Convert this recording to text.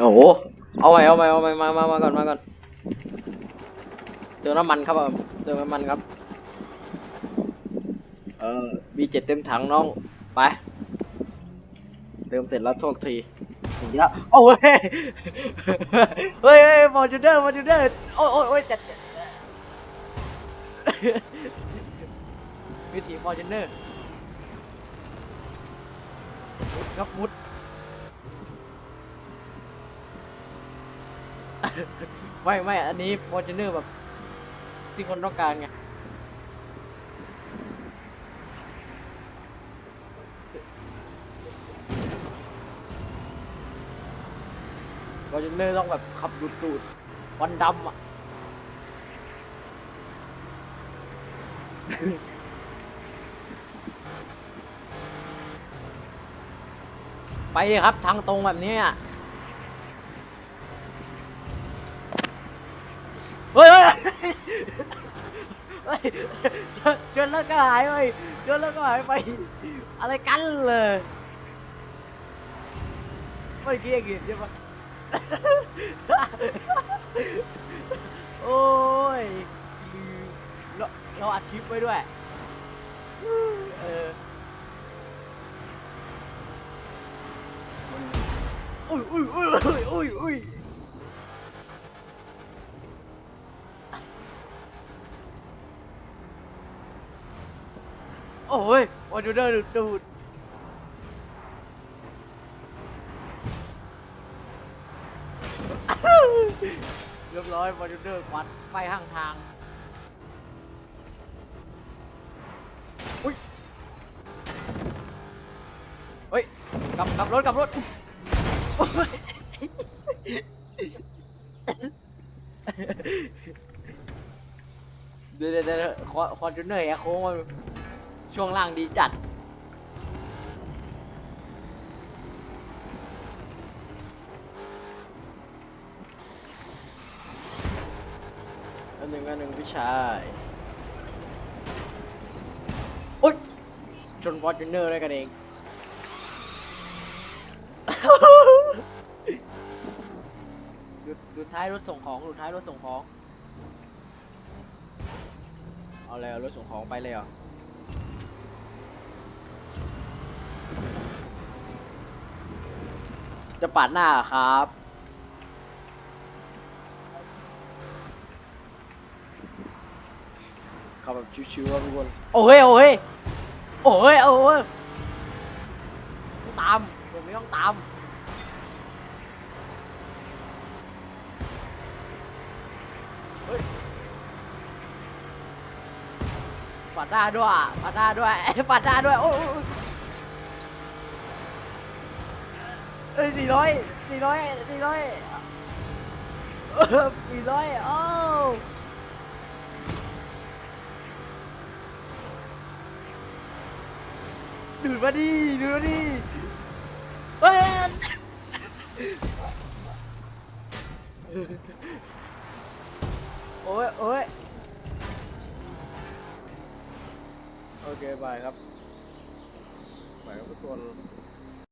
โอ้โหเอาไปเอาไปเอาไปมามามาก่อนมาก่อนเติมน้ำมันครับผมเติมน้ำมันครับ เออบีเจ็ดเต็มถังน้อง ไป เติมเสร็จแล้วโทษทีถึงแล้วโอ้ยเฮ้ยเฮ้ยมอจูเดอร์มอจูเดอร์โอ้ยโอ้ยโอ้ยจัดจัดวิธีมอจูเดอร์ ครับมุดไม่ไม่อันนี้ฟอร์จูเนอร์แบบ ที่คนต้องการไงฟอร์จูเนอร์ต้องแบบขับดูดดูดๆควันดำอะ ไปเลยครับทางตรงแบบนี้อะเฮ้ยเฮ้ยเฮ้ยชนชนแล้วก็หายไปชนแล้วก็หายไป อะไรกันเลยเมื่อกี้เองเห็นใช่ปะโอ้ยเราเราอัดคลิปไว้ด้วย อุ้ยอุ้ยอุ้ยอุ้ยอุ้ยโอ้ยวันดูเดอร์ดูดดูดเรียบร้อยวันดูเดอร์ควันไฟข้างทางอุ้ยเฮ้ยกลับกลับรถกลับรถ เดี๋ยวเดี๋ยวเดี๋ยวคอคอนจูเนอร์แอร์โค้งมันช่วงล่างดีจัด อันหนึ่งอันหนึ่งพี่ชายโอ๊ยชนฟอร์จูเนอร์ด้วยกันเอง ดูดูท้ายรถส่งของดูท้ายรถส่งของ เอาเลยเอารถส่งของไปเลยเหรอจะปาดหน้าเหรอครับเขาแบบชิวๆครับทุกคน โอ้ยโอ้ยโอ้ยโอ้ยต้องตามผมไม่ต้องตาม เฮ้ย ปัดหน้าด้วยปัดหน้าด้วยปัดหน้าด้วยโอ้ยโอ้ยเอ้ยสี่ร้อยสี่ร้อยสี่ร้อยสี่ร้อยโอ้ดูดมาดิดูดมาดิเฮ้ยโอ้ยโอ้ย โอเคบายครับบายครับทุกคน